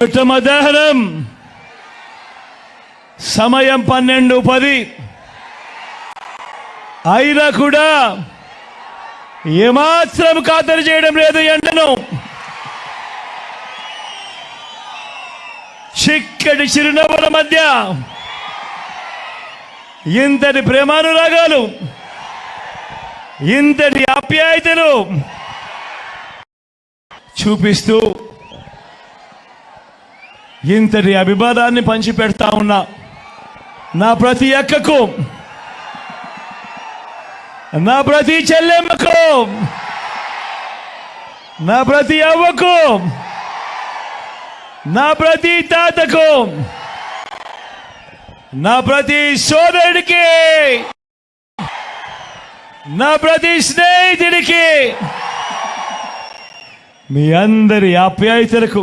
మిట్ట మధ్యాహ్నం సమయం పన్నెండు పది. అయినా కూడా ఏమాత్రం ఖాతరు చేయడం లేదు ఎండను. చిక్కటి చిరునవ్వుల మధ్య ఇంతటి ప్రేమానురాగాలు ఇంతటి ఆప్యాయతలు చూపిస్తూ ఇంతటి అభిమానాన్ని పంచిపెడతా ఉన్నా నా ప్రతి అక్కకు నా ప్రతి చెల్లెమ్మకు నా ప్రతి అవ్వకు నా ప్రతి తాతకు నా ప్రతి సోదరుడికి నా ప్రతి స్నేహితుడికి మీ అందరి ఆప్యాయతలకు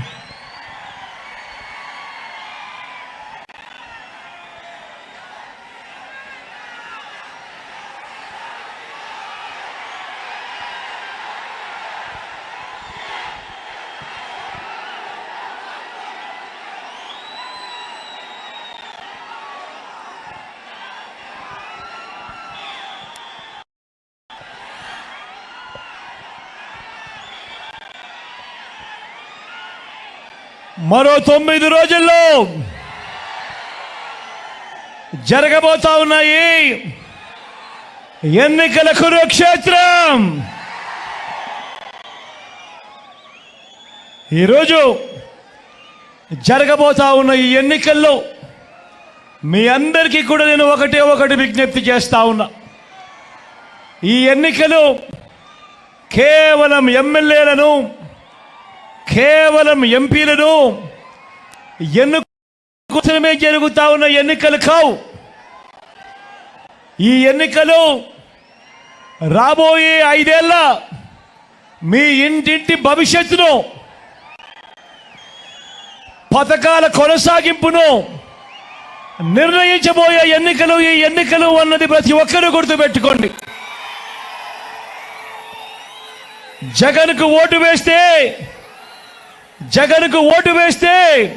మరో తొమ్మిది రోజుల్లో జరగబోతా ఉన్నాయి ఎన్నికల కురుక్షేత్రం ఈరోజు జరగబోతా ఉన్న ఈ ఎన్నికల్లో మీ అందరికీ కూడా నేను ఒకటే ఒకటి విజ్ఞప్తి చేస్తా ఉన్నా. ఈ ఎన్నికలు కేవలం ఎమ్మెల్యేలను కేవలం ఎంపీలను ఎన్నుకోసమే జరుగుతా ఉన్న ఎన్నికలు కావు. ఈ ఎన్నికలు రాబోయే ఐదేళ్ళ మీ ఇంటింటి భవిష్యత్తును పథకాల కొనసాగింపును నిర్ణయించబోయే ఎన్నికలు ఈ ఎన్నికలు అన్నది ప్రతి ఒక్కరూ గుర్తుపెట్టుకోండి. జగన్కు ఓటు వేస్తే జగన్కు ఓటు వేస్తే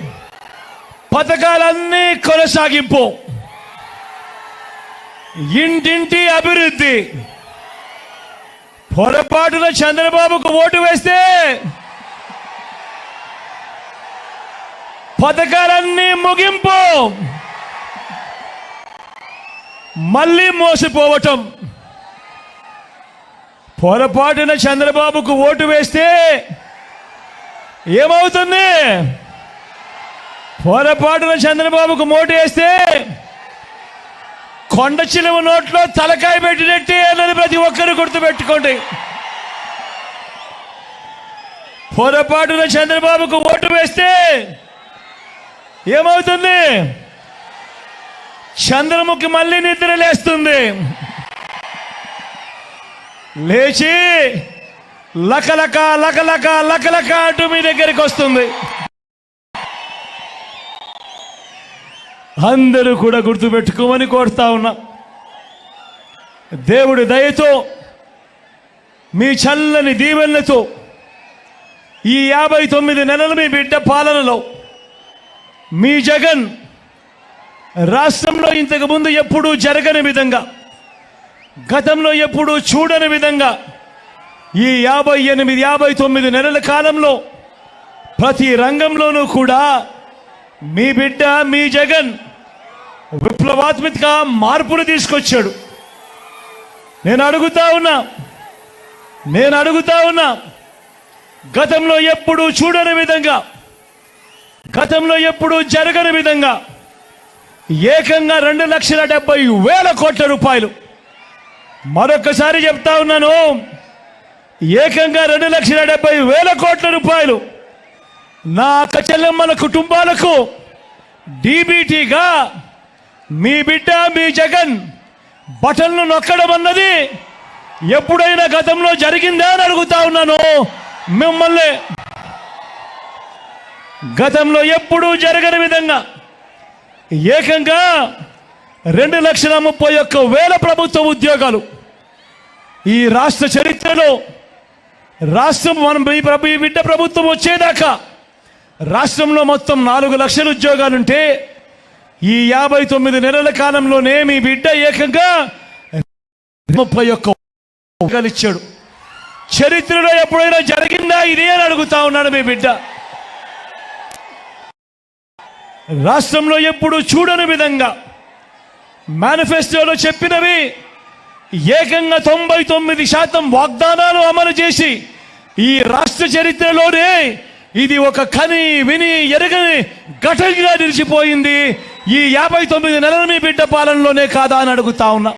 పథకాలన్నీ కొనసాగింపు. ఇంటింటి అభివృద్ధి. పొరపాటున చంద్రబాబుకు ఓటు వేస్తే పథకాలన్నీ ముగింపు. మళ్ళీ మోసపోవటం. పొరపాటున చంద్రబాబుకు ఓటు వేస్తే ఏమవుతుంది? పొరపాటున చంద్రబాబుకు మోటు వేస్తే కొండ చిలువ నోట్లో తలకాయ పెట్టినట్టే అన్నది ప్రతి ఒక్కరు గుర్తుపెట్టుకోండి. పొరపాటున చంద్రబాబుకు ఓటు వేస్తే ఏమవుతుంది? చంద్రముఖి మళ్ళీ నిద్ర లేస్తుంది లేచి లకలక లకలక లకలక అంటూ మీ దగ్గరికి వస్తుంది. అందరూ కూడా గుర్తుపెట్టుకోమని కోరుతా ఉన్నా. దేవుడి దయతో మీ చల్లని దీవెనలతో ఈ యాభై తొమ్మిది నెలలు మీ బిడ్డ పాలనలో మీ జగన్ రాష్ట్రంలో ఇంతకు ముందు ఎప్పుడూ జరగని విధంగా గతంలో ఎప్పుడూ చూడని విధంగా ఈ యాభై ఎనిమిది యాభై తొమ్మిది నెలల కాలంలో ప్రతి రంగంలోనూ కూడా మీ బిడ్డ మీ జగన్ విప్లవాత్మక మార్పులు తీసుకొచ్చాడు. నేను అడుగుతా ఉన్నా నేను అడుగుతా ఉన్నా గతంలో ఎప్పుడూ చూడని విధంగా గతంలో ఎప్పుడూ జరగని విధంగా ఏకంగా రెండు లక్షల డెబ్బై వేల కోట్ల రూపాయలు. మరొకసారి చెప్తా ఉన్నాను ఏకంగా రెండు లక్షల డెబ్బై వేల కోట్ల రూపాయలు నా అక్క చెల్లెమ్మల కుటుంబాలకు డీబీటీగా మీ బిడ్డ మీ జగన్ బటన్లు నొక్కడం అన్నది ఎప్పుడైనా గతంలో జరిగిందా అని అడుగుతా ఉన్నాను. మిమ్మల్ని గతంలో ఎప్పుడూ జరగని విధంగా ఏకంగా రెండు లక్షల ముప్పై ఒక్క వేల ప్రభుత్వ ఉద్యోగాలు ఈ రాష్ట్ర చరిత్రలో రాష్ట్రం మనం ఈ ప్రభు ఈ బిడ్డ ప్రభుత్వం వచ్చేదాకా రాష్ట్రంలో మొత్తం నాలుగు లక్షల ఉద్యోగాలుంటే ఈ యాభై తొమ్మిది నెలల కాలంలోనే మీ బిడ్డ ఏకంగా ముప్పై ఒక్క ఇచ్చాడు. చరిత్రలో ఎప్పుడైనా జరిగిందా ఇది అని అడుగుతా ఉన్నాడు మీ బిడ్డ. రాష్ట్రంలో ఎప్పుడు చూడని విధంగా మేనిఫెస్టోలో చెప్పినవి ఏకంగా తొంభై తొమ్మిది శాతం వాగ్దానాలు అమలు చేసి ఈ రాష్ట్ర చరిత్రలోనే ఇది ఒక కని విని ఎరగని ఘటనగా నిలిచిపోయింది. ఈ యాభై తొమ్మిది నెలల మీ బిడ్డ పాలనలోనే కాదా అని అడుగుతా ఉన్నా.